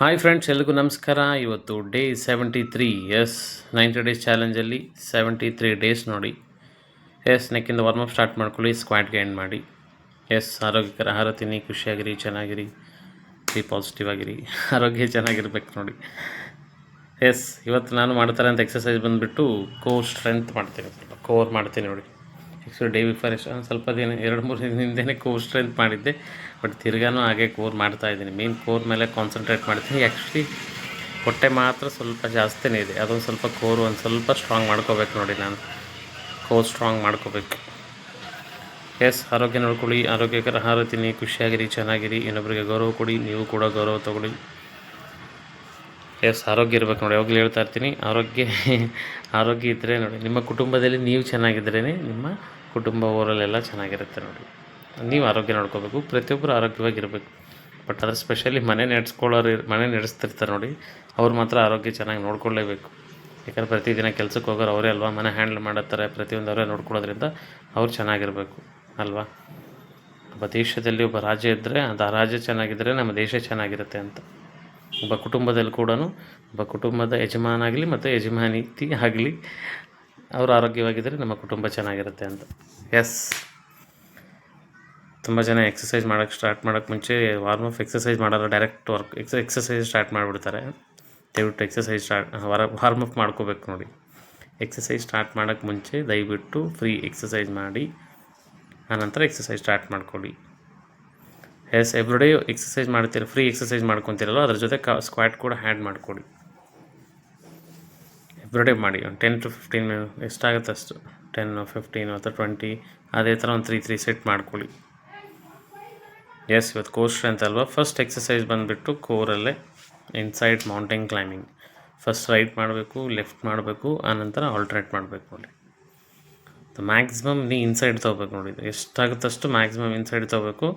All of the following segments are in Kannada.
ಹಾಯ್ ಫ್ರೆಂಡ್ಸ್ ಎಲ್ರಿಗೂ ನಮಸ್ಕಾರ. ಇವತ್ತು day seventy three yes ninety days ಚಾಲೆಂಜಲ್ಲಿ seventy three days ನೋಡಿ ಎಸ್ ನೆಕ್ಕಿಂದ ವಾರ್ಮಪ್ ಸ್ಟಾರ್ಟ್ ಮಾಡ್ಕೊಳ್ಳಿ ಸ್ಕ್ವಾಟ್ಗೆ ಎಂಡ್ ಮಾಡಿ. ಎಸ್ ಆರೋಗ್ಯಕರ, ಆಹಾರ ತಿನ್ನಿ, ಖುಷಿಯಾಗಿರಿ, ಚೆನ್ನಾಗಿರಿ ಬಿ ಪಾಸಿಟಿವ್ ಆಗಿರಿ, ಆರೋಗ್ಯ ಚೆನ್ನಾಗಿರ್ಬೇಕು ನೋಡಿ. ಎಸ್ ಇವತ್ತು ನಾನು ಮಾಡ್ತಾರೆ ಅಂತ ಎಕ್ಸಸೈಸ್ ಬಂದುಬಿಟ್ಟು ಕೋರ್ ಸ್ಟ್ರೆಂತ್ ಮಾಡ್ತೀನಿ. ಕೋರ್ ಮಾಡ್ತೀನಿ ನೋಡಿ. ಆ್ಯಕ್ಚುಲಿ ಡೇ ಬಿಫೋರ್ ಎಷ್ಟು ಒಂದು ಸ್ವಲ್ಪ ದಿನ, ಎರಡು, ಮೂರು ದಿನದಿಂದನೇ ಕೋರ್ ಸ್ಟ್ರೆಂತ್ ಮಾಡಿದ್ದೆ. ಬಟ್ ತಿರ್ಗಾನು ಹಾಗೆ ಕೋರ್ ಮಾಡ್ತಾ ಇದ್ದೀನಿ. ಮೇನ್ ಕೋರ್ ಮೇಲೆ ಕಾನ್ಸಂಟ್ರೇಟ್ ಮಾಡ್ತೀನಿ. ಆ್ಯಕ್ಚುಲಿ ಹೊಟ್ಟೆ ಮಾತ್ರ ಸ್ವಲ್ಪ ಜಾಸ್ತಿನೇ ಇದೆ. ಅದೊಂದು ಸ್ವಲ್ಪ ಕೋರ್ ಒಂದು ಸ್ವಲ್ಪ ಸ್ಟ್ರಾಂಗ್ ಮಾಡ್ಕೋಬೇಕು ನೋಡಿ ನಾನು. ಕೋರ್ ಸ್ಟ್ರಾಂಗ್ ಮಾಡ್ಕೋಬೇಕು. ಎಸ್ ಆರೋಗ್ಯ ನೋಡ್ಕೊಳ್ಳಿ. ಆರೋಗ್ಯಕರ ಆಹಾರ ತಿನ್ನಿ. ಖುಷಿಯಾಗಿರಿ, ಚೆನ್ನಾಗಿರಿ. ಇನ್ನೊಬ್ಬರಿಗೆ ಗೌರವ ಕೊಡಿ. ನೀವು ಕೂಡ ಗೌರವ ತಗೊಳ್ಳಿ. ಎಸ್ ಆರೋಗ್ಯ ಇರಬೇಕು ನೋಡಿ. ಯಾವಾಗಲೂ ಹೇಳ್ತಾ ಇರ್ತೀನಿ. ಆರೋಗ್ಯ ಆರೋಗ್ಯ ಇದ್ದರೆ ನೋಡಿ, ನಿಮ್ಮ ಕುಟುಂಬದಲ್ಲಿ ನೀವು ಚೆನ್ನಾಗಿದ್ರೇ ನಿಮ್ಮ ಕುಟುಂಬ ಊರಲ್ಲೆಲ್ಲ ಚೆನ್ನಾಗಿರುತ್ತೆ ನೋಡಿ. ನೀವು ಆರೋಗ್ಯ ನೋಡ್ಕೋಬೇಕು ಪ್ರತಿಯೊಬ್ಬರು ಆರೋಗ್ಯವಾಗಿರಬೇಕು. ಬಟ್ ಅದ್ರ ಸ್ಪೆಷಲಿ ಮನೆ ನಡೆಸ್ಕೊಳ್ಳೋರು ಮನೆ ನಡೆಸ್ತಿರ್ತಾರೆ ನೋಡಿ, ಅವ್ರು ಮಾತ್ರ ಆರೋಗ್ಯ ಚೆನ್ನಾಗಿ ನೋಡ್ಕೊಳ್ಳೇಬೇಕು ಯಾಕಂದ್ರೆ ಪ್ರತಿದಿನ ಕೆಲಸಕ್ಕೆ ಹೋಗೋರು ಅವರೇ ಅಲ್ವಾ? ಮನೆ ಹ್ಯಾಂಡಲ್ ಮಾಡುತ್ತಾರೆ ಪ್ರತಿಯೊಂದು ಅವರೇ ನೋಡ್ಕೊಳ್ಳೋದ್ರಿಂದ ಅವ್ರು ಚೆನ್ನಾಗಿರಬೇಕು, ಅಲ್ವಾ? ಒಬ್ಬ ದೇಶದಲ್ಲಿ ಒಬ್ಬ ರಾಜ್ಯ ಇದ್ದರೆ ಅದು ಆ ರಾಜ್ಯ ಚೆನ್ನಾಗಿದ್ದರೆ ನಮ್ಮ ದೇಶ ಚೆನ್ನಾಗಿರುತ್ತೆ ಅಂತ. ಒಬ್ಬ ಕುಟುಂಬದಲ್ಲಿ ಕೂಡ ಒಬ್ಬ ಕುಟುಂಬದ ಯಜಮಾನ ಆಗಲಿ ಮತ್ತು ಯಜಮಾನಿತಿ ಆಗಲಿ ಅವರು ಆರೋಗ್ಯವಾಗಿದ್ದರೆ ನಮ್ಮ ಕುಟುಂಬ ಚೆನ್ನಾಗಿರುತ್ತೆ ಅಂತ. ಎಸ್ ತುಂಬ ಜನ ಎಕ್ಸಸೈಸ್ ಮಾಡೋಕ್ಕೆ ಸ್ಟಾರ್ಟ್ ಮಾಡೋಕ್ಕೆ ಮುಂಚೆ ವಾರ್ಮ್ ಅಪ್ ಎಕ್ಸಸೈಸ್ ಮಾಡೋರು direct work ex exercise start ಮಾಡಿಬಿಡ್ತಾರೆ. ದಯವಿಟ್ಟು ಎಕ್ಸಸೈಸ್ ಸ್ಟಾರ್ಟ್ ವಾರ ವಾರ್ಮ್ ಅಪ್ ಮಾಡ್ಕೋಬೇಕು ನೋಡಿ. ಎಕ್ಸಸೈಸ್ ಸ್ಟಾರ್ಟ್ ಮಾಡೋಕ್ಕೆ ಮುಂಚೆ ದಯವಿಟ್ಟು ಫ್ರೀ ಎಕ್ಸಸೈಸ್ ಮಾಡಿ, ಆನಂತರ ಎಕ್ಸಸೈಸ್ ಸ್ಟಾರ್ಟ್ ಮಾಡ್ಕೊಳ್ಳಿ. ಎಸ್ ಎವ್ರಿಡೇ ಎಕ್ಸಸೈಸ್ ಮಾಡ್ತೀರ ಫ್ರೀ ಎಕ್ಸಸೈಸ್ ಮಾಡ್ಕೊತೀರಲ್ಲ, ಅದ್ರ ಜೊತೆ ಕ ಸ್ಕ್ವಾಟ್ ಕೂಡ ಹ್ಯಾಡ್ ಮಾಡ್ಕೊಳ್ಳಿ ಎವ್ರಿಡೇ ಮಾಡಿ, ಒಂದು ಟೆನ್ ಟು ಫಿಫ್ಟೀನ್ ಎಷ್ಟಾಗುತ್ತೆ ಅಷ್ಟು? ಟೆನ್ ಫಿಫ್ಟೀನ್ ಅಥವಾ ಟ್ವೆಂಟಿ ಅದೇ ಥರ ಒಂದು ತ್ರೀ ತ್ರೀ ಸೆಟ್ ಮಾಡ್ಕೊಳ್ಳಿ. ಎಸ್ ಇವತ್ತು ಕೋರ್ ಸ್ಟ್ರೆಂತ್ ಅಲ್ವಾ? ಫಸ್ಟ್ ಎಕ್ಸಸೈಸ್ ಬಂದುಬಿಟ್ಟು ಕೋರಲ್ಲೇ inside mountain climbing first right ಮಾಡಬೇಕು ಲೆಫ್ಟ್ ಮಾಡಬೇಕು ಆನಂತರ ಆಲ್ಟ್ರೇಟ್ ಮಾಡಬೇಕು ನೋಡಿ. ಮ್ಯಾಕ್ಸಿಮಮ್ ನೀ ಇನ್ಸೈಡ್ ತೊಗೋಬೇಕು ನೋಡಿ. ಎಷ್ಟಾಗುತ್ತಷ್ಟು ಮ್ಯಾಕ್ಸಿಮಮ್ ಇನ್ಸೈಡ್ ತೊಗೋಬೇಕು.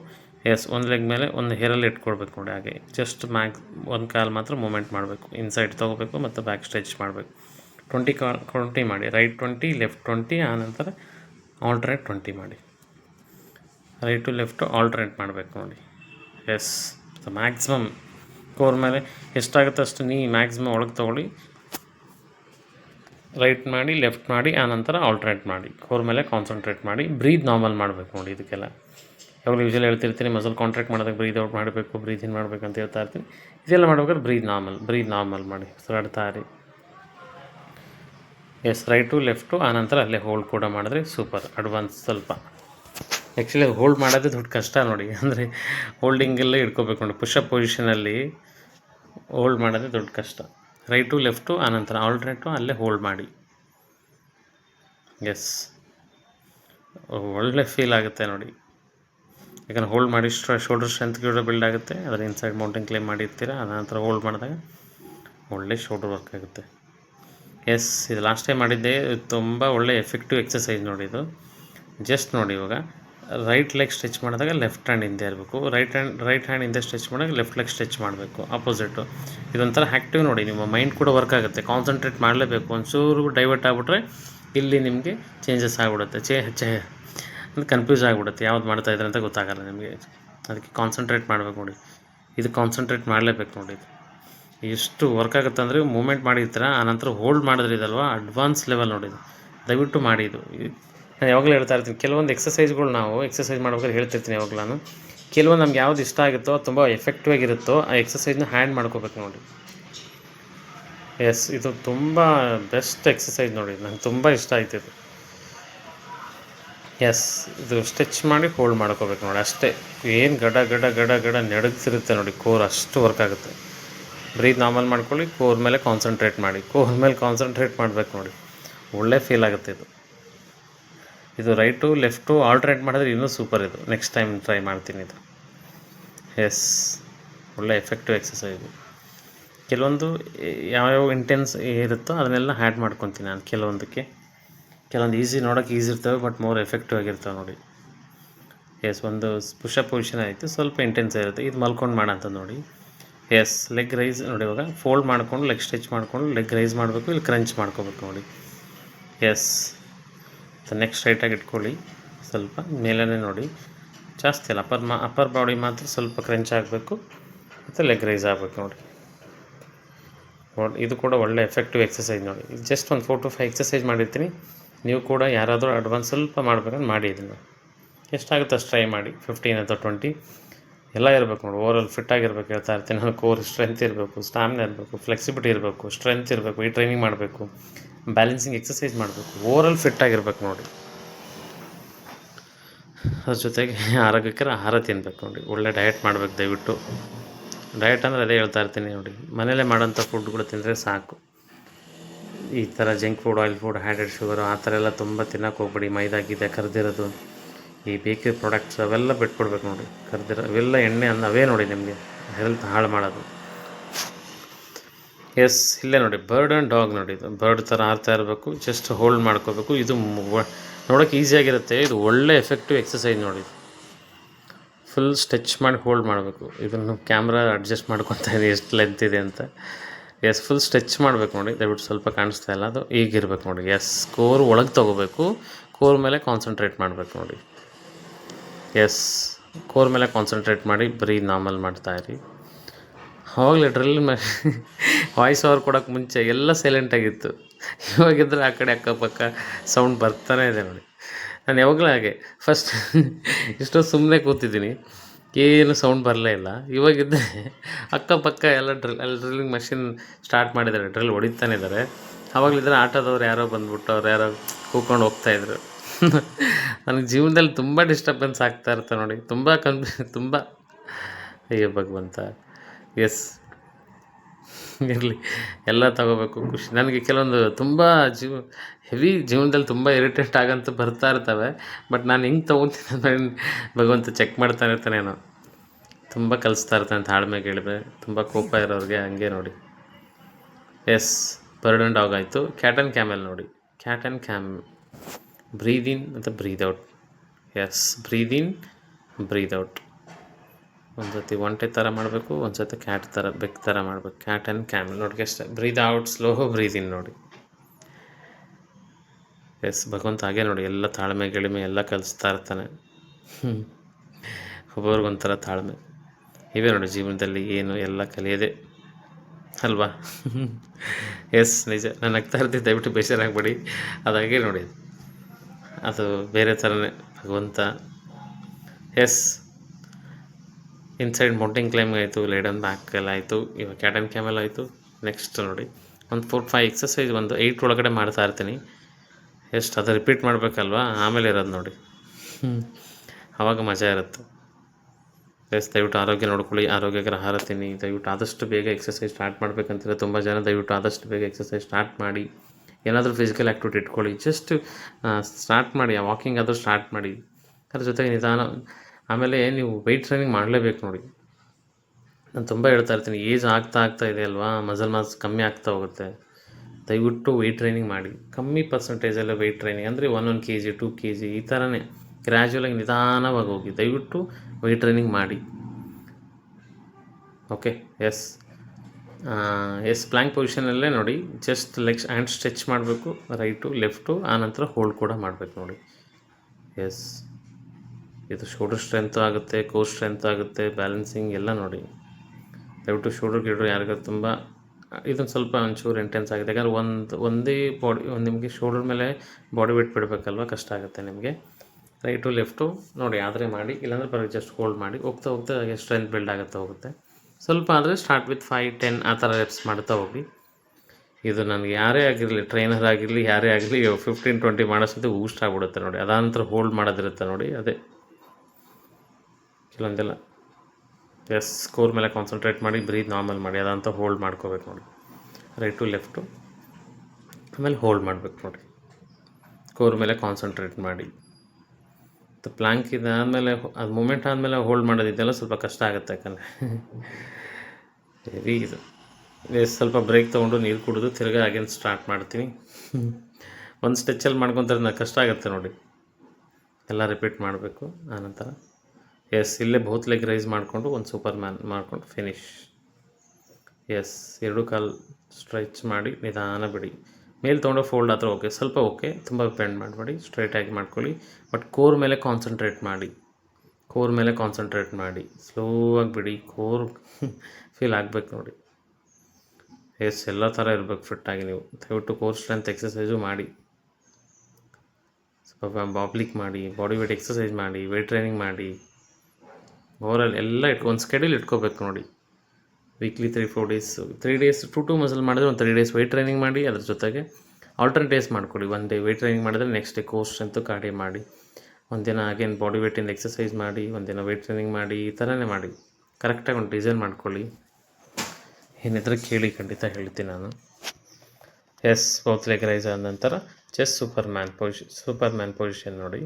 ಎಸ್ ಒಂದು ಲೆಗ್ ಮೇಲೆ ಒಂದು ಹೆರಲ್ಲಿ ಇಟ್ಕೊಳ್ಬೇಕು ನೋಡಿ ಹಾಗೆ. ಜಸ್ಟ್ ಮ್ಯಾಕ್ ಒಂದು ಕಾಲು ಮಾತ್ರ ಮೂಮೆಂಟ್ ಮಾಡಬೇಕು. ಇನ್ಸೈಡ್ ತೊಗೋಬೇಕು ಮತ್ತು ಬ್ಯಾಕ್ ಸ್ಟ್ರೆಚ್ ಮಾಡಬೇಕು. ಟ್ವೆಂಟಿ ಟ್ವೆಂಟಿ ಮಾಡಿ. ರೈಟ್ ಟ್ವೆಂಟಿ ಲೆಫ್ಟ್ ಟ್ವೆಂಟಿ ಆನಂತರ ಆಲ್ಟ್ರೇಟ್ ಟ್ವೆಂಟಿ ಮಾಡಿ. ರೈಟ್ ಟು ಲೆಫ್ಟು ಆಲ್ಟ್ರೇಟ್ ಮಾಡಬೇಕು ನೋಡಿ. ಎಸ್ ಮ್ಯಾಕ್ಸಿಮಮ್ ಕೋರ್ ಮೇಲೆ ಎಷ್ಟಾಗುತ್ತೆ ಅಷ್ಟು ನೀ ಮ್ಯಾಕ್ಸಿಮಮ್ ಒಳಗೆ ತೊಗೊಳ್ಳಿ. ರೈಟ್ ಮಾಡಿ ಲೆಫ್ಟ್ ಮಾಡಿ ಆನಂತರ ಆಲ್ಟ್ರೇಟ್ ಮಾಡಿ. ಕೋರ್ ಮೇಲೆ ಕಾನ್ಸಂಟ್ರೇಟ್ ಮಾಡಿ. ಬ್ರೀದ್ ನಾರ್ಮಲ್ ಮಾಡಬೇಕು ನೋಡಿ ಇದಕ್ಕೆಲ್ಲ. ಯಾವಾಗಲೂ ಯೂಶಲಿ ಹೇಳ್ತಿರ್ತೀನಿ ಮಸಲ್ ಕಾಂಟ್ರಾಕ್ಟ್ ಮಾಡೋದಕ್ಕೆ ಬ್ರೀದ್ ಔಟ್ ಮಾಡಬೇಕು ಬ್ರೀದ್ ಇನ್ ಮಾಡಬೇಕು ಅಂತ ಹೇಳ್ತಾ ಇರ್ತೀನಿ. ಇದೆಲ್ಲ ಮಾಡ್ಬೇಕಾದ್ರೆ ಬ್ರೀದ್ ನಾರ್ಮಲ್ ಬ್ರೀದ್ ನಾರ್ಮಲ್ ಮಾಡಿ. ಸುರಾಡ್ತಾ ಇರಿ. ಎಸ್ ರೈಟು ಲೆಫ್ಟು ಆನಂತರ ಅಲ್ಲೇ ಹೋಲ್ಡ್ ಕೂಡ ಮಾಡಿದ್ರೆ ಸೂಪರ್ ಅಡ್ವಾನ್ಸ್ ಸ್ವಲ್ಪ. ಆ್ಯಕ್ಚುಲಿ ಹೋಲ್ಡ್ ಮಾಡೋದೇ ದೊಡ್ಡ ಕಷ್ಟ ನೋಡಿ. ಅಂದರೆ ಹೋಲ್ಡಿಂಗೆಲ್ಲ ಇಟ್ಕೋಬೇಕು ನೋಡಿ. ಪುಷಪ್ ಪೊಸಿಷನಲ್ಲಿ ಹೋಲ್ಡ್ ಮಾಡೋದೇ ದೊಡ್ಡ ಕಷ್ಟ. ರೈಟು ಲೆಫ್ಟು ಆನಂತರ ಆಲ್ಟ್ರೇಟು ಅಲ್ಲೇ ಹೋಲ್ಡ್ ಮಾಡಿ. ಎಸ್ ಒಳ್ಳೆ ಫೀಲ್ ಆಗುತ್ತೆ ನೋಡಿ. ಯಾಕಂದ್ರೆ ಹೋಲ್ಡ್ ಮಾಡಿ ಶೋಲ್ಡರ್ ಸ್ಟ್ರೆಂತ್ ಕೂಡ ಬಿಲ್ಡ್ ಆಗುತ್ತೆ. ಅದರ ಇನ್ಸೈಡ್ ಮೌಂಟೇನ್ ಕ್ಲೈಮ್ ಮಾಡಿರ್ತೀರ ಅನಂತರ ಹೋಲ್ಡ್ ಮಾಡಿದಾಗ ಒಳ್ಳೆ ಶೋಲ್ಡರ್ ವರ್ಕ್ ಆಗುತ್ತೆ. ಎಸ್, ಇದು ಲಾಸ್ಟ್ ಟೈಮ್ ಮಾಡಿದ್ದೆ. ತುಂಬ ಒಳ್ಳೆ ಎಫೆಕ್ಟಿವ್ ಎಕ್ಸಸೈಸ್ ನೋಡಿ ಇದು. ಜಸ್ಟ್ ನೋಡಿ ಇವಾಗ. ರೈಟ್ ಲೆಗ್ ಸ್ಟ್ರೆಚ್ ಮಾಡಿದಾಗ ಲೆಫ್ಟ್ ಹ್ಯಾಂಡ್ ಹಿಂದೆ ಇರಬೇಕು. ರೈಟ್ ಹ್ಯಾಂಡ್ ರೈಟ್ ಹ್ಯಾಂಡ್ ಹಿಂದೆ ಸ್ಟ್ರೆಚ್ ಮಾಡಿದಾಗ ಲೆಫ್ಟ್ ಲೆಗ್ ಸ್ಟ್ರೆಚ್ ಮಾಡಬೇಕು. ಅಪೋಸಿಟು ಇದೊಂಥರ ಆ್ಯಕ್ಟಿವ್ ನೋಡಿ. ನಿಮ್ಮ ಮೈಂಡ್ ಕೂಡ ವರ್ಕ್ ಆಗುತ್ತೆ. ಕಾನ್ಸಂಟ್ರೇಟ್ ಮಾಡಲೇಬೇಕು. ಒಂಚೂರು ಡೈವರ್ಟ್ ಆಗಿಬಿಟ್ರೆ ಇಲ್ಲಿ ನಿಮಗೆ ಚೇಂಜಸ್ ಆಗಿಬಿಡುತ್ತೆ. ಚೇ ಚೇ ಕನ್ಫ್ಯೂಸ್ ಆಗಿಬಿಡುತ್ತೆ. ಯಾವ್ದು ಮಾಡ್ತಾ ಇದ್ದಾರೆ ಅಂತ ಗೊತ್ತಾಗಲ್ಲ ನಿಮಗೆ. ಅದಕ್ಕೆ ಕಾನ್ಸಂಟ್ರೇಟ್ ಮಾಡಬೇಕು ನೋಡಿ. ಇದು ಕಾನ್ಸಂಟ್ರೇಟ್ ಮಾಡಲೇಬೇಕು ನೋಡಿ. ಎಷ್ಟು ವರ್ಕ್ ಆಗುತ್ತೆ ಅಂದರೆ ಮೂಮೆಂಟ್ ಮಾಡಿರ್ತೀರ ಆನಂತರ ಹೋಲ್ಡ್ ಮಾಡಿದ್ರೆ ಇದಲ್ವಾ? ಅಡ್ವಾನ್ಸ್ ಲೆವೆಲ್ ನೋಡಿದ್ದು ದಯವಿಟ್ಟು ಮಾಡಿ ಇದು. ಇದು- ನಾನು ಯಾವಾಗಲೂ ಹೇಳ್ತಾ ಇರ್ತೀನಿ, ಕೆಲವೊಂದು ಎಕ್ಸಸೈಸ್ಗಳು ನಾವು ಎಕ್ಸಸೈಸ್ ಮಾಡ್ಬೇಕಾದ್ರೆ ಹೇಳ್ತಿರ್ತೀನಿ ಯಾವಾಗಲೂ ಕೆಲವೊಂದು ನಮ್ಗೆ ಯಾವ್ದು ಇಷ್ಟ ಆಗುತ್ತೋ, ತುಂಬ ಎಫೆಕ್ಟಿವ್ ಆಗಿರುತ್ತೋ, ಆ ಎಕ್ಸಸೈಸ್ನ ಹ್ಯಾಂಡ್ ಮಾಡ್ಕೋಬೇಕು ನೋಡಿ. ಎಸ್ ಇದು ತುಂಬ ಬೆಸ್ಟ್ ಎಕ್ಸಸೈಸ್ ನೋಡಿ. ನಂಗೆ ತುಂಬ ಇಷ್ಟ ಆಯ್ತು ಇದು. ಎಸ್ ಇದು ಸ್ಟಿಚ್ ಮಾಡಿ ಹೋಲ್ಡ್ ಮಾಡ್ಕೋಬೇಕು ನೋಡಿ. ಅಷ್ಟೇ. ಏನು ಗಡ ಗಡ ಗಡ ಗಡ ನಡಗ್ತಿರುತ್ತೆ ನೋಡಿ. ಕೋರ್ ಅಷ್ಟು ವರ್ಕ್ ಆಗುತ್ತೆ. ಬ್ರೀತ್ ನಾರ್ಮಲ್ ಮಾಡ್ಕೊಳ್ಳಿ ಕೋರ್ ಮೇಲೆ ಕಾನ್ಸಂಟ್ರೇಟ್ ಮಾಡಿ. ಕೋರ್ ಮೇಲೆ ಕಾನ್ಸಂಟ್ರೇಟ್ ಮಾಡಬೇಕು ನೋಡಿ. ಒಳ್ಳೆ ಫೀಲ್ ಆಗುತ್ತೆ ಇದು. ಇದು ರೈಟು ಲೆಫ್ಟು ಆಲ್ಟ್ರೇಟ್ ಮಾಡಿದ್ರೆ ಇನ್ನೂ ಸೂಪರ್ ಇದು. ನೆಕ್ಸ್ಟ್ ಟೈಮ್ ಟ್ರೈ ಮಾಡ್ತೀನಿ ಇದು. ಎಸ್ ಒಳ್ಳೆ ಎಫೆಕ್ಟಿವ್ ಎಕ್ಸಸೈಸ್ ಕೆಲವೊಂದು ಯಾವ್ಯಾವ ಇಂಟೆನ್ಸ್ ಇರುತ್ತೋ ಅದನ್ನೆಲ್ಲ ಹ್ಯಾಡ್ ಮಾಡ್ಕೊತೀನಿ ನಾನು ಕೆಲವೊಂದಕ್ಕೆ. ಕೆಲವೊಂದು ಈಸಿ ನೋಡೋಕೆ ಈಸಿ ಇರ್ತವೆ ಬಟ್ ಮೋರ್ ಎಫೆಕ್ಟಿವ್ ಆಗಿರ್ತವೆ ನೋಡಿ. ಎಸ್ ಒಂದು ಪುಷಪ್ ಪೊಸಿಷನ್ ಆಯಿತು. ಸ್ವಲ್ಪ ಇಂಟೆನ್ಸ್ ಇರುತ್ತೆ. ಇದು ಮಲ್ಕೊಂಡು ಮಾಡೋಂಥದ್ದು ನೋಡಿ. ಎಸ್ ಲೆಗ್ ರೈಸ್ ನೋಡಿ ಇವಾಗ ಫೋಲ್ಡ್ ಮಾಡ್ಕೊಂಡು ಲೆಗ್ ಸ್ಟ್ರೆಚ್ ಮಾಡ್ಕೊಂಡು ಲೆಗ್ ರೈಸ್ ಮಾಡಬೇಕು ಇಲ್ಲಿ ಕ್ರಂಚ್ ಮಾಡ್ಕೋಬೇಕು ನೋಡಿ. ಎಸ್ ನೆಕ್ಸ್ಟ್ ಸ್ಟ್ರೈಟಾಗಿ ಇಟ್ಕೊಳ್ಳಿ. ಸ್ವಲ್ಪ ಮೇಲೇ ನೋಡಿ. ಜಾಸ್ತಿ ಅಲ್ಲ ಅಪ್ಪರ್ ಮಾ ಅಪ್ಪರ್ ಬಾಡಿ ಮಾತ್ರ ಸ್ವಲ್ಪ ಕ್ರಂಚ್ ಆಗಬೇಕು ಮತ್ತು ಲೆಗ್ ರೈಸ್ ಆಗಬೇಕು ನೋಡಿ. ಇದು ಕೂಡ ಒಳ್ಳೆ ಎಫೆಕ್ಟಿವ್ ಎಕ್ಸಸೈಸ್ ನೋಡಿ. ಜಸ್ಟ್ ಒಂದು ಫೋರ್ ಟು ಫೈವ್ ಎಕ್ಸಸೈಸ್ ಮಾಡಿರ್ತೀನಿ. ನೀವು ಕೂಡ ಯಾರಾದರೂ ಅಡ್ವಾನ್ಸ್ ಸ್ವಲ್ಪ ಮಾಡ್ಬೇಕಂದ್ರೆ ಮಾಡಿ ಇದನ್ನು. ಎಷ್ಟಾಗುತ್ತೆ ಅಷ್ಟು ಟ್ರೈ ಮಾಡಿ? ಫಿಫ್ಟೀನ್ ಅಥವಾ ಟ್ವೆಂಟಿ ಎಲ್ಲ ಇರಬೇಕು ನೋಡಿ. ಓವರಾಲ್ ಫಿಟ್ ಆಗಿರ್ಬೇಕು ಹೇಳ್ತಾ ಇರ್ತೀನಿ. ನಾನು ಕೋರ್ ಸ್ಟ್ರೆಂತ್ ಇರಬೇಕು ಸ್ಟಾಮಿನ ಇರಬೇಕು ಫ್ಲೆಕ್ಸಿಬಿಲಿಟಿ ಇರಬೇಕು ಸ್ಟ್ರೆಂತ್ ಇರಬೇಕು ಈ ಟ್ರೈನಿಂಗ್ ಮಾಡಬೇಕು ಬ್ಯಾಲೆನ್ಸಿಂಗ್ ಎಕ್ಸಸೈಸ್ ಮಾಡಬೇಕು. ಓವರಾಲ್ ಫಿಟ್ ಆಗಿರ್ಬೇಕು ನೋಡಿ. ಅದ್ರ ಜೊತೆಗೆ ಆರೋಗ್ಯಕರ ಆಹಾರ ತಿನ್ಬೇಕು ನೋಡಿ. ಒಳ್ಳೆ ಡಯಟ್ ಮಾಡ್ಬೇಕು ದಯವಿಟ್ಟು. ಡಯಟ್ ಅಂದರೆ ಅದೇ ಹೇಳ್ತಾ ಇರ್ತೀನಿ ನೋಡಿ. ಮನೇಲೇ ಮಾಡೋಂಥ ಫುಡ್ಗಳು ತಿಂದರೆ ಸಾಕು. ಈ ಥರ junk food oil food added sugar ಆ ಥರ ಎಲ್ಲ ತುಂಬ ತಿನ್ನೋಕೆ ಹೋಗ್ಬೇಡಿ. ಮೈದಾ ಗೀದೆ ಕರೆದಿರೋದು. ಈ ಬೇಕರಿ ಪ್ರಾಡಕ್ಟ್ಸ್ ಅವೆಲ್ಲ ಬಿಟ್ಕೊಡ್ಬೇಕು ನೋಡಿ. ಕರೆದಿರೋ ಅವೆಲ್ಲ ಎಣ್ಣೆ ಅನ್ನ ಅವೇ ನೋಡಿ ನಿಮಗೆ. ಹೆಲ್ತ್ ಹಾಳು ಮಾಡೋದು. ಎಸ್ ಇಲ್ಲೇ ನೋಡಿ. ಬರ್ಡ್ ಆ್ಯಂಡ್ ಡಾಗ್ ನೋಡಿ. ಇದು ಬರ್ಡ್ ಥರ ಆರ್ತಾ ಇರಬೇಕು. ಜಸ್ಟ್ ಹೋಲ್ಡ್ ಮಾಡ್ಕೋಬೇಕು. ಇದು ನೋಡೋಕೆ ಈಸಿಯಾಗಿರುತ್ತೆ ಇದು ಒಳ್ಳೆ ಎಫೆಕ್ಟಿವ್ ಎಕ್ಸಸೈಸ್ ನೋಡಿ. ಫುಲ್ ಸ್ಟೆಚ್ ಮಾಡಿ ಹೋಲ್ಡ್ ಮಾಡಬೇಕು. ಇದನ್ನು ಕ್ಯಾಮ್ರಾ ಅಡ್ಜಸ್ಟ್ ಮಾಡ್ಕೊತಾ ಇದೆ ಎಷ್ಟು ಲೆಂತ್ ಇದೆ ಅಂತ. ಎಸ್ ಫುಲ್ ಸ್ಟೆಚ್ ಮಾಡಬೇಕು ನೋಡಿ. ದಯವಿಟ್ಟು ಸ್ವಲ್ಪ ಕಾಣಿಸ್ತಾ ಇಲ್ಲ. ಅದು ಈಗಿರ್ಬೇಕು ನೋಡಿ. ಎಸ್ ಕೋರ್ ಒಳಗೆ ತೊಗೋಬೇಕು. ಕೋರ್ ಮೇಲೆ ಕಾನ್ಸಂಟ್ರೇಟ್ ಮಾಡಬೇಕು ನೋಡಿ. ಎಸ್, ಕೋರ್ ಮೇಲೆ ಕಾನ್ಸಂಟ್ರೇಟ್ ಮಾಡಿ ಬರೀ ನಾರ್ಮಲ್ ಇರಿ. ಆವಾಗಲೇ ಡ್ರಿಲ್ ವಾಯ್ಸ್ ಓವರ್ ಕೊಡೋಕೆ ಮುಂಚೆ ಎಲ್ಲ ಸೈಲೆಂಟಾಗಿತ್ತು ಇವಾಗಿದ್ದರೆ ಆ ಕಡೆ ಅಕ್ಕಪಕ್ಕ ಸೌಂಡ್ ಬರ್ತಾನೆ ಇದೆ ನೋಡಿ. ನಾನು ಯಾವಾಗಲೇ ಹಾಗೆ. ಫಸ್ಟ್ ಇಷ್ಟೋ ಸುಮ್ಮನೆ ಕೂತಿದ್ದೀನಿ. ಏನು ಸೌಂಡ್ ಬರಲೇ ಇಲ್ಲ. ಇವಾಗಿದ್ದರೆ ಅಕ್ಕಪಕ್ಕ ಎಲ್ಲ ಡ್ರಿಲ್ ಅಲ್ಲಿ ಡ್ರಿಲ್ಲಿಂಗ್ ಮಷಿನ್ ಸ್ಟಾರ್ಟ್ ಮಾಡಿದ್ದಾರೆ. ಡ್ರಿಲ್ ಹೊಡಿತಾನೆ ಇದ್ದಾರೆ. ಆವಾಗಲಿದ್ರೆ ಆಟೋದವ್ರು ಯಾರೋ ಬಂದ್ಬಿಟ್ಟು ಅವ್ರು ಯಾರೋ ಕೂತ್ಕೊಂಡು ಹೋಗ್ತಾಯಿದ್ರು ನನಗೆ ಜೀವನದಲ್ಲಿ ತುಂಬ ಡಿಸ್ಟರ್ಬೆನ್ಸ್ ಆಗ್ತಾ ಇರುತ್ತೆ ನೋಡಿ. ತುಂಬ ಕನ್ಫ್ಯೂ ತುಂಬ. ಅಯ್ಯೋ, ಭಗವಂತ. ಎಸ್ ಇರಲಿ. ಎಲ್ಲ ತಗೋಬೇಕು. ಖುಷಿ. ನನಗೆ ಕೆಲವೊಂದು ತುಂಬ ಜೀವ ಹೆವಿ ಜೀವನದಲ್ಲಿ ತುಂಬ ಇರಿಟೇಟ್ ಆಗಂತ ಬರ್ತಾ ಇರ್ತವೆ. ಬಟ್ ನಾನು ಹಿಂಗೆ ತೊಗೊತೀನಿ ಅಂದರೆ ಭಗವಂತ ಚೆಕ್ ಮಾಡ್ತಾ ಇರ್ತಾನೇನೋ ತುಂಬ ಕಲಿಸ್ತಾ ಇರ್ತಾನೆ ತಾಳ್ಮೆ ಕೇಳಿದೆ ತುಂಬ ಕೋಪ ಇರೋರಿಗೆ ಹಂಗೆ ನೋಡಿ. ಎಸ್ ಬರ್ಡ್ ಆ್ಯಂಡ್ ಡಾಗ್ ಆಯಿತು ಕ್ಯಾಟನ್ ಕ್ಯಾಮೆಲ್ ನೋಡಿ. ಕ್ಯಾಟನ್ ಕ್ಯಾಮ್ ಬ್ರೀದ್ ಇನ್ ಮತ್ತು breathe out yes breathe in breathe out ಒಂದು ಸತಿ ಒಂಟೆ ಥರ ಮಾಡಬೇಕು, ಒಂದು ಸತಿ ಕ್ಯಾಟ್ ಥರ ಬೆಕ್ ಥರ ಮಾಡಬೇಕು. ಕ್ಯಾಟ್ ಆ್ಯಂಡ್ ಕ್ಯಾಮಲ್ ನೋಡಿ ಅಷ್ಟೇ. Breathe out slow breathe in ನೋಡಿ. ಎಸ್ ಭಗವಂತ ಹಾಗೆ ನೋಡಿ. ಎಲ್ಲ ತಾಳ್ಮೆ, ಗಿಳಿಮೆ ಎಲ್ಲ ಕಲಿಸ್ತಾ ಇರ್ತಾನೆ. ಒಬ್ಬೊಬ್ರಿಗೊಂಥರ ತಾಳ್ಮೆ. ಇವೇ ನೋಡಿ ಜೀವನದಲ್ಲಿ ಏನು ಎಲ್ಲ ಕಲಿಯೋದೆ. ಅಲ್ವಾ? ಎಸ್ ನಿಜ. ನಾನು ಆಗ್ತಾ ಇರ್ತೀನಿ. ದಯವಿಟ್ಟು ಬೇಜಾರಾಗಬೇಡಿ. ಅದಾಗೆ ನೋಡಿ. ಅದು ಬೇರೆ ಥರನೇ. ಭಗವಂತ. ಎಸ್ ಇನ್ಸೈಡ್ ಮೌಂಟೇನ್ ಕ್ಲೈಮ್ ಆಯಿತು ಲೇಡನ್ ಬ್ಯಾಕ್ ಎಲ್ಲ ಆಯಿತು ಇವಾಗ ಕ್ಯಾಟನ್ ಕ್ಯಾಮೆಲ್ ಆಯಿತು. ನೆಕ್ಸ್ಟ್ ನೋಡಿ ಒಂದು ಫೋರ್ ಫೈವ್ ಎಕ್ಸಸೈಸ್ ಒಂದು ಏಯ್ಟ್ ಒಳಗಡೆ ಮಾಡ್ತಾ ಇರ್ತೀನಿ. ಎಷ್ಟು ಅದು ರಿಪೀಟ್ ಮಾಡಬೇಕಲ್ವಾ? ಆಮೇಲೆ ಇರೋದು ನೋಡಿ. ಆವಾಗ ಮಜಾ ಇರುತ್ತೆ. ಎಸ್ ದಯವಿಟ್ಟು ಆರೋಗ್ಯ ನೋಡ್ಕೊಳ್ಳಿ ಆರೋಗ್ಯಕರ ಆಹಾರ ತಿನ್ನಿ. ದಯವಿಟ್ಟು ಆದಷ್ಟು ಬೇಗ ಎಕ್ಸಸೈಸ್ ಸ್ಟಾರ್ಟ್ ಮಾಡ್ಬೇಕಂತಾರೆ ತುಂಬ ಜನ ದಯವಿಟ್ಟು ಆದಷ್ಟು ಬೇಗ ಎಕ್ಸಸೈಸ್ ಸ್ಟಾರ್ಟ್ ಮಾಡಿ. ಏನಾದರೂ ಫಿಸಿಕಲ್ ಆ್ಯಕ್ಟಿವಿಟಿ ಇಟ್ಕೊಳ್ಳಿ. ಜಸ್ಟ್ ಸ್ಟಾರ್ಟ್ ಮಾಡಿ, ಆ ವಾಕಿಂಗ್ ಆದರೂ ಸ್ಟಾರ್ಟ್ ಮಾಡಿ. ಅದ್ರ ಜೊತೆಗೆ ನಿಧಾನ. ಆಮೇಲೆ ನೀವು ವೆಯ್ಟ್ ಟ್ರೈನಿಂಗ್ ಮಾಡಲೇಬೇಕು ನೋಡಿ. ನಾನು ತುಂಬ ಹೇಳ್ತಾ ಇರ್ತೀನಿ ಏಜ್ ಆಗ್ತಾ ಆಗ್ತಾ ಇದೆ ಅಲ್ವಾ? ಮಸಲ್ ಮಾಸ್ ಕಮ್ಮಿ ಆಗ್ತಾ ಹೋಗುತ್ತೆ. ದಯವಿಟ್ಟು ವೆಯ್ಟ್ ಟ್ರೈನಿಂಗ್ ಮಾಡಿ. ಕಮ್ಮಿ ಪರ್ಸೆಂಟೇಜಲ್ಲೇ ವೆಯ್ಟ್ ಟ್ರೈನಿಂಗ್ ಅಂದರೆ one one K G two K G ಈ ಥರನೇ ಗ್ರ್ಯಾಜುವಲಾಗಿ ನಿಧಾನವಾಗಿ ಹೋಗಿ, ದಯವಿಟ್ಟು ವೆಯ್ಟ್ ಟ್ರೈನಿಂಗ್ ಮಾಡಿ. ಓಕೆ ಎಸ್ ಎಸ್ ಪ್ಲ್ಯಾಂಕ್ ಪೊಸಿಷನಲ್ಲೇ ನೋಡಿ. ಜಸ್ಟ್ ಲೆಗ್ಸ್ ಆ್ಯಂಡ್ ಸ್ಟ್ರೆಚ್ ಮಾಡಬೇಕು. ರೈಟು ಲೆಫ್ಟು ಆನಂತರ ಹೋಲ್ಡ್ ಕೂಡ ಮಾಡಬೇಕು ನೋಡಿ. ಎಸ್ ಇದು ಶೋಲ್ಡರ್ ಸ್ಟ್ರೆಂತ್ ಆಗುತ್ತೆ ಕೋರ್ ಸ್ಟ್ರೆಂತ್ ಆಗುತ್ತೆ ಬ್ಯಾಲೆನ್ಸಿಂಗ್ ಎಲ್ಲ ನೋಡಿ. ದಯವಿಟ್ಟು ಶೋಲ್ಡರ್ ಗಿಡ್ರು ಯಾರಿಗಾದ್ರು ತುಂಬ, ಇದೊಂದು ಸ್ವಲ್ಪ ಒಂಚೂರು ಇಂಟೆನ್ಸ್ ಆಗಿದೆ ಯಾಕಂದ್ರೆ ಒಂದು, ಒಂದೇ ಬಾಡಿ ಒಂದು ನಿಮಗೆ ಶೋಲ್ಡರ್ ಮೇಲೆ ಬಾಡಿ ವೇಟ್ ಬಿಡಬೇಕಲ್ವ, ಕಷ್ಟ ಆಗುತ್ತೆ ನಿಮಗೆ. ರೈಟು ಲೆಫ್ಟು ನೋಡಿ, ಆದರೆ ಮಾಡಿ. ಇಲ್ಲಾಂದ್ರೆ ಬರೀ ಜಸ್ಟ್ ಹೋಲ್ಡ್ ಮಾಡಿ. ಹೋಗ್ತಾ ಹೋಗ್ತಾ ಸ್ಟ್ರೆಂತ್ ಬಿಲ್ಡ್ ಆಗುತ್ತೆ ಹೋಗುತ್ತೆ. ಸ್ವಲ್ಪ ಆದರೆ ಸ್ಟಾರ್ಟ್ ವಿತ್ ಫೈವ್ ಟೆನ್ ಆ ಥರ ರೆಪ್ಸ್ ಮಾಡ್ತಾ ಹೋಗಿ. ಇದು ನನಗೆ ಯಾರೇ ಆಗಿರಲಿ ಟ್ರೈನರ್ ಆಗಿರಲಿ, ಯಾರೇ ಆಗಲಿ ಫಿಫ್ಟೀನ್ ಟ್ವೆಂಟಿ ಮಾಡೋಷ್ಟೊತ್ತೆ ಊಸ್ಟ್ ಆಗಿಬಿಡುತ್ತೆ ನೋಡಿ. ಅದಾನಂತರ ಹೋಲ್ಡ್ ಮಾಡೋದಿರುತ್ತೆ ನೋಡಿ, ಅದೇ. ಕೆಲವೊಂದೆಲ್ಲ. ಎಸ್ ಸ್ಕೋರ್ ಮೇಲೆ ಕಾನ್ಸಂಟ್ರೇಟ್ ಮಾಡಿ ಬ್ರೀತ್ ನಾರ್ಮಲ್ ಮಾಡಿ, ಅದಂತ ಹೋಲ್ಡ್ ಮಾಡ್ಕೋಬೇಕು ನೋಡಿ. ರೈಟು ಲೆಫ್ಟು ಆಮೇಲೆ ಹೋಲ್ಡ್ ಮಾಡಬೇಕು ನೋಡಿ. ಸ್ಕೋರ್ ಮೇಲೆ ಕಾನ್ಸಂಟ್ರೇಟ್ ಮಾಡಿ. ಮತ್ತು ಪ್ಲ್ಯಾಂಕ್ ಇದಾದಮೇಲೆ ಅದು ಮೂಮೆಂಟ್ ಆದಮೇಲೆ ಹೋಲ್ಡ್ ಮಾಡೋದಿದ್ದೆಲ್ಲ ಸ್ವಲ್ಪ ಕಷ್ಟ ಆಗುತ್ತೆ ಯಾಕಂದರೆ. ಹೆವಿ ಇದು. ಸ್ವಲ್ಪ ಬ್ರೇಕ್ ತೊಗೊಂಡು ನೀರು ಕುಡಿದು ತಿರ್ಗಾ ಅಗೇನ್ ಸ್ಟಾರ್ಟ್ ಮಾಡ್ತೀನಿ. ಒಂದು ಸ್ಟೆಚ್ಚಲ್ಲಿ ಮಾಡ್ಕೊತಾರೆ ನನಗೆ ಕಷ್ಟ ಆಗುತ್ತೆ ನೋಡಿ. ಎಲ್ಲ ರಿಪೀಟ್ ಮಾಡಬೇಕು, ಆನಂತರ. ಎಸ್ ಇಲ್ಲೇ ಬಹುತ್ ಲೆಗ್ ರೈಸ್ ಮಾಡಿಕೊಂಡು ಒಂದು ಸೂಪರ್ ಮ್ಯಾನ್ ಮಾಡಿಕೊಂಡು ಫಿನಿಶ್ ಎಸ್ ಎರಡು ಕಾಲು ಸ್ಟ್ರೆಚ್ ಮಾಡಿ ನಿಧಾನ ಬಿಡಿ. ಮೇಲೆ ತೊಗೊಂಡು ಫೋಲ್ಡ್ ಹತ್ರ ಓಕೆ ಸ್ವಲ್ಪ ಓಕೆ ತುಂಬ ಬೆಂಡ್ ಮಾಡಬೇಡಿ. ಸ್ಟ್ರೈಟಾಗಿ ಮಾಡ್ಕೊಳ್ಳಿ. ಬಟ್ ಕೋರ್ ಮೇಲೆ ಕಾನ್ಸಂಟ್ರೇಟ್ ಮಾಡಿ. ಕೋರ್ ಮೇಲೆ ಕಾನ್ಸಂಟ್ರೇಟ್ ಮಾಡಿ. ಸ್ಲೋ ಆಗಿ ಬಿಡಿ. ಕೋರ್ ಫೀಲ್ ಆಗಬೇಕು ನೋಡಿ. ಎಸ್ ಎಲ್ಲ ಥರ ಇರಬೇಕು ಫಿಟ್ಟಾಗಿ ನೀವು. ದಯವಿಟ್ಟು ಕೋರ್ ಸ್ಟ್ರೆಂತ್ ಎಕ್ಸಸೈಸು ಮಾಡಿ. ಸ್ವಲ್ಪ ಬಾಬ್ಲಿಕ್ ಮಾಡಿ. ಬಾಡಿ ವೇಟ್ ಎಕ್ಸಸೈಸ್ ಮಾಡಿ. ವೇಟ್ ಟ್ರೈನಿಂಗ್ ಮಾಡಿ. ಓವರಾಲ್ ಎಲ್ಲ ಇಟ್ಕೊ ಸ್ಕೆಡ್ಯೂಲ್ ಇಟ್ಕೋಬೇಕು ನೋಡಿ. Weekly three four days three days two to muscle ಮಾಡಿದ್ರೆ ಒಂದು ತ್ರೀ ಡೇಸ್ ವೆಯ್ಟ್ ಟ್ರೈನಿಂಗ್ ಮಾಡಿ, ಅದ್ರ ಜೊತೆಗೆ ಆಲ್ಟರ್ನೇಟ್ ಡೇಸ್ ಮಾಡ್ಕೊಳ್ಳಿ. ಒನ್ ಡೇ ವೆಯ್ಟ್ ಟ್ರೈನಿಂಗ್ ಮಾಡಿದ್ರೆ ನೆಕ್ಸ್ಟ್ ಡೇ ಕೋರ್ಸ್ ಅಂತೂ ಕಾರ್ಡಿ ಮಾಡಿ ಒಂದಿನ ಅಗೇನ್ ಬಾಡಿ ವೇಟಿಂದ ಎಕ್ಸಸೈಸ್ ಮಾಡಿ ಒಂದಿನ ವೆಯ್ಟ್ ಟ್ರೈನಿಂಗ್ ಮಾಡಿ, ಈ ಥರನೇ ಮಾಡಿ. ಕರೆಕ್ಟಾಗಿ ಒಂದು ಡಿಸೈನ್ ಮಾಡ್ಕೊಳ್ಳಿ. ಏನಿದ್ರೆ ಕೇಳಿ ಖಂಡಿತ ಹೇಳ್ತೀನಿ ನಾನು. ಎಸ್ ಬೌತ್ ಲೆಗ್ ರೈಸ್ ಆದ ನಂತರ chess superman position superman position ನೋಡಿ.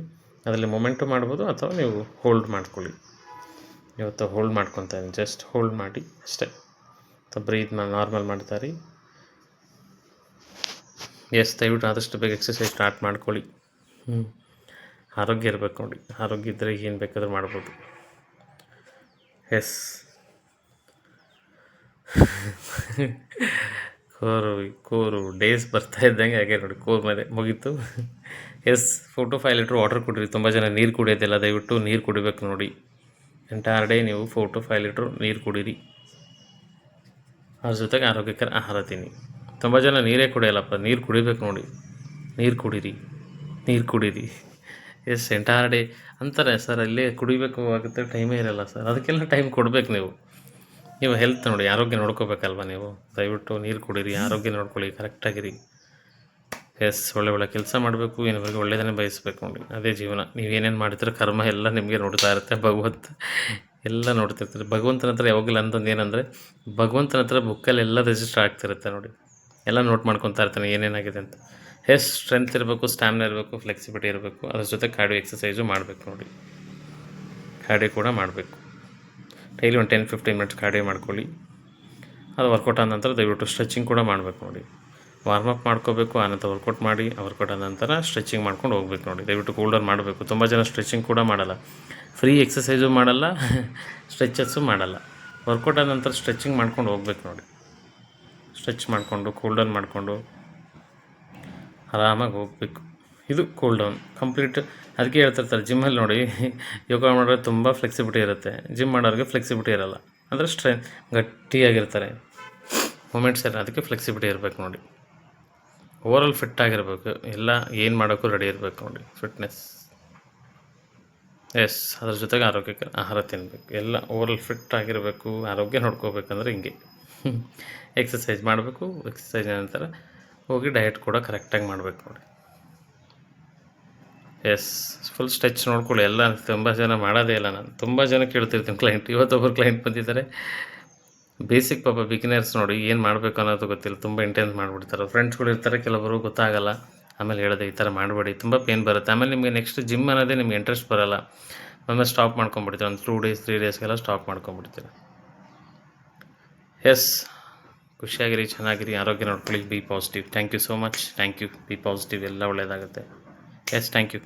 ಅದರಲ್ಲಿ ಮೊಮೆಂಟು ಮಾಡ್ಬೋದು ಅಥವಾ ನೀವು ಹೋಲ್ಡ್ ಮಾಡ್ಕೊಳ್ಳಿ. ಇವತ್ತು ಹೋಲ್ಡ್ ಮಾಡ್ಕೊತಾ ಇದ್ದೀನಿ. ಜಸ್ಟ್ ಹೋಲ್ಡ್ ಮಾಡಿ ಅಷ್ಟೇ. ಅಥವಾ ಬ್ರೀತ್ ನಾರ್ಮಲ್ ಮಾಡ್ತಾರೆ ಎಸ್ ದಯವಿಟ್ಟು ಆದಷ್ಟು ಬೇಗ ಎಕ್ಸಸೈಸ್ ಸ್ಟಾರ್ಟ್ ಮಾಡ್ಕೊಳ್ಳಿ. ಹ್ಞೂ ಆರೋಗ್ಯ ಇರಬೇಕು ನೋಡಿ. ಆರೋಗ್ಯ ಇದ್ದರೆ ಏನು ಬೇಕಾದರೂ ಮಾಡ್ಬೋದು. ಎಸ್ ಕೋರು ಕೋರು ಡೇಸ್ ಬರ್ತಾ ಇದ್ದಂಗೆ ಹಾಗೆ ನೋಡಿ, ಕೋರ್ ಮೇಲೆ ಮುಗೀತು. Yes four to five litre water ಕುಡಿರಿ. ತುಂಬ ಜನ ನೀರು ಕುಡಿಯೋದಿಲ್ಲ. ದಯವಿಟ್ಟು ನೀರು ಕುಡಿಬೇಕು ನೋಡಿ. ಎಂಟೈರ್ ಡೇ ನೀವು ಫೋಟೋ ಫೈವ್ ಲೀಟ್ರ್ ನೀರು ಕುಡೀರಿ. ಅದ್ರ ಜೊತೆಗೆ ಆರೋಗ್ಯಕರ ಆಹಾರ ತಿನ್ನಿ. ತುಂಬ ಜನ ನೀರೇ ಕುಡಿಯಲ್ಲಪ್ಪ, ನೀರು ಕುಡಿಬೇಕು ನೋಡಿ. ನೀರು ಕುಡೀರಿ ನೀರು ಕುಡೀರಿ. ಎಸ್ ಎಂಟೈರ್ ಡೇ ಅಂತಾರೆ ಸರ್ ಅಲ್ಲೇ ಕುಡಿಬೇಕು ಆಗುತ್ತೆ ಟೈಮೇ ಇರಲ್ಲ ಸರ್ ಅದಕ್ಕೆಲ್ಲ ಟೈಮ್ ಕೊಡಬೇಕು ನೀವು. ನೀವು ಹೆಲ್ತ್ ನೋಡಿ, ಆರೋಗ್ಯ ನೋಡ್ಕೋಬೇಕಲ್ವ ನೀವು? ದಯವಿಟ್ಟು ನೀರು ಕುಡೀರಿ, ಆರೋಗ್ಯ ನೋಡ್ಕೊಳ್ಳಿ ಕರೆಕ್ಟಾಗಿರಿ ಎಸ್ ಒಳ್ಳೆ ಒಳ್ಳೆ ಕೆಲಸ ಮಾಡಬೇಕು ಏನೋ ಒಳ್ಳೆಯದನ್ನೇ ಬಯಸ್ಬೇಕು ನೋಡಿ. ಅದೇ ಜೀವನ. ನೀವು ಏನೇನು ಮಾಡ್ತೀರೋ ಕರ್ಮ ಎಲ್ಲ ನಿಮಗೆ ನೋಡ್ತಾ ಇರುತ್ತೆ ಭಗವಂತ. ಎಲ್ಲ ನೋಡ್ತಿರ್ತಾರೆ. ಭಗವಂತನ ಹತ್ರ ಯಾವಾಗಲೂ ಅಂತಂದು ಏನಂದರೆ, ಭಗವಂತನ ಹತ್ರ ಬುಕ್ಕಲ್ಲಿ ಎಲ್ಲ ರಿಜಿಸ್ಟರ್ ಆಗ್ತಿರುತ್ತೆ ನೋಡಿ. ಎಲ್ಲ ನೋಟ್ ಮಾಡ್ಕೊತಾ ಇರ್ತಾನೆ ಏನೇನಾಗಿದೆ ಅಂತ. ಎಸ್ ಸ್ಟ್ರೆಂತ್ ಇರಬೇಕು ಸ್ಟ್ಯಾಮಿನ ಇರಬೇಕು ಫ್ಲೆಕ್ಸಿಬಿಲಿಟಿ ಇರಬೇಕು. ಅದ್ರ ಜೊತೆ ಕಾರ್ಡಿಯೋ ಎಕ್ಸಸೈಸು ಮಾಡಬೇಕು ನೋಡಿ. ಕಾರ್ಡಿಯೋ ಕೂಡ ಮಾಡಬೇಕು. ಡೈಲಿ ಒಂದು ಟೆನ್ ಫಿಫ್ಟೀನ್ ಮಿನಿಟ್ಸ್ ಕಾರ್ಡಿಯೋ ಮಾಡ್ಕೊಳ್ಳಿ. ಅದು ವರ್ಕೌಟ್ ಆದ ನಂತರ ದಯವಿಟ್ಟು ಸ್ಟ್ರೆಚಿಂಗ್ ಕೂಡ ಮಾಡಬೇಕು ನೋಡಿ. ವಾರ್ಮಪ್ ಮಾಡ್ಕೋಬೇಕು ಆನಂತರ ವರ್ಕೌಟ್ ಮಾಡಿ ವರ್ಕೌಟ್ ಆದ ನಂತರ ಸ್ಟ್ರೆಚಿಂಗ್ ಮಾಡ್ಕೊಂಡು ಹೋಗ್ಬೇಕು ನೋಡಿ. ದಯವಿಟ್ಟು ಕೂಲ್ಡೌನ್ ಮಾಡಬೇಕು. ತುಂಬ ಜನ ಸ್ಟ್ರೆಚಿಂಗ್ ಕೂಡ ಮಾಡಲ್ಲ. ಫ್ರೀ ಎಕ್ಸಸೈಸು ಮಾಡಲ್ಲ ಸ್ಟ್ರೆಚಸ್ಸು ಮಾಡಲ್ಲ. ವರ್ಕೌಟ್ ಆದ ನಂತರ ಸ್ಟ್ರೆಚಿಂಗ್ ಮಾಡ್ಕೊಂಡು ಹೋಗ್ಬೇಕು ನೋಡಿ. ಸ್ಟ್ರೆಚ್ ಮಾಡಿಕೊಂಡು ಕೂಲ್ಡೌನ್ ಮಾಡಿಕೊಂಡು ಆರಾಮಾಗಿ ಹೋಗಬೇಕು. ಇದು ಕೂಲ್ ಡೌನ್ ಕಂಪ್ಲೀಟ್ ಅದಕ್ಕೆ ಹೇಳ್ತಿರ್ತಾರೆ ಜಿಮ್ಮಲ್ಲಿ ನೋಡಿ, ಯೋಗ ಮಾಡೋರಿಗೆ ತುಂಬ ಫ್ಲೆಕ್ಸಿಬಿಲಿಟಿ ಇರುತ್ತೆ. ಜಿಮ್ ಮಾಡೋರಿಗೆ ಫ್ಲೆಕ್ಸಿಬಿಲಿಟಿ ಇರೋಲ್ಲ. ಅಂದರೆ ಸ್ಟ್ರೆ ಗಟ್ಟಿಯಾಗಿರ್ತಾರೆ. ಮೂಮೆಂಟ್ಸ್ ಇರೋ ಅದಕ್ಕೆ ಫ್ಲೆಕ್ಸಿಬಿಲಿಟಿ ಇರಬೇಕು ನೋಡಿ. ಓವರಾಲ್ ಫಿಟ್ ಆಗಿರಬೇಕು. ಎಲ್ಲ ಏನು ಮಾಡೋಕ್ಕೂ ರೆಡಿ ಇರಬೇಕು ನೋಡಿ. ಫಿಟ್ನೆಸ್ ಎಸ್ ಅದ್ರ ಜೊತೆಗೆ ಆರೋಗ್ಯಕ್ಕೆ ಆಹಾರ ತಿನ್ನಬೇಕು ಎಲ್ಲ ಓವರಾಲ್ ಫಿಟ್ ಆಗಿರಬೇಕು. ಆರೋಗ್ಯ ನೋಡ್ಕೋಬೇಕಂದ್ರೆ ಹಿಂಗೆ. ಎಕ್ಸಸೈಸ್ ಮಾಡಬೇಕು. ಎಕ್ಸಸೈಸ್ ನಂತರ ಹೋಗಿ ಡಯಟ್ ಕೂಡ ಕರೆಕ್ಟಾಗಿ ಮಾಡಬೇಕು ನೋಡಿ. ಎಸ್ ಫುಲ್ ಸ್ಟ್ರೆಚ್ ನೋಡ್ಕೊಳ್ಳಿ. ಎಲ್ಲ ತುಂಬ ಜನ ಮಾಡೋದೇ ಇಲ್ಲ ನಾನು. ತುಂಬ ಜನ ಕೇಳ್ತಿರ್ತೀನಿ ಕ್ಲೈಂಟ್ ಇವತ್ತೊಬ್ಬರು ಕ್ಲೈಂಟ್ ಬಂದಿದ್ದಾರೆ. ಬೇಸಿಕ್ ಪಾಪ ಬಿಗಿನರ್ಸ್ ನೋಡಿ ಏನು ಮಾಡಬೇಕು ಅನ್ನೋದು ಗೊತ್ತಿಲ್ಲ. ತುಂಬ ಇಂಟೆನ್ಸ್ ಮಾಡಿಬಿಡ್ತಾರೆ. ಫ್ರೆಂಡ್ಸ್ಗಳು ಇರ್ತಾರೆ, ಕೆಲವರು ಗೊತ್ತಾಗಲ್ಲ. ಆಮೇಲೆ ಹೇಳಿದೆ ಈ ಥರ ಮಾಡಬೇಡಿ. ತುಂಬ ಪೇನ್ ಬರುತ್ತೆ. ಆಮೇಲೆ ನಿಮಗೆ ನೆಕ್ಸ್ಟ್ ಜಿಮ್ ಅನ್ನೋದೇ ನಿಮ್ಗೆ ಇಂಟ್ರೆಸ್ಟ್ ಬರೋಲ್ಲ. ಆಮೇಲೆ ಸ್ಟಾಪ್ ಮಾಡ್ಕೊಂಬಿಡ್ತೀರ ಒಂದು ಟೂ ಡೇಸ್ ತ್ರೀ ಡೇಸ್ಗೆಲ್ಲ ಸ್ಟಾಪ್ ಮಾಡ್ಕೊಂಬಿಡ್ತೀರ ಎಸ್ ಖುಷಿಯಾಗಿರಿ, ಚೆನ್ನಾಗಿರಿ. ಆರೋಗ್ಯ ನೋಡ್ಕೊಳ್ಳಿ. Be positive thank you so much thank you be positive ಎಲ್ಲ ಒಳ್ಳೆಯದಾಗುತ್ತೆ ಎಸ್ ಥ್ಯಾಂಕ್ ಯು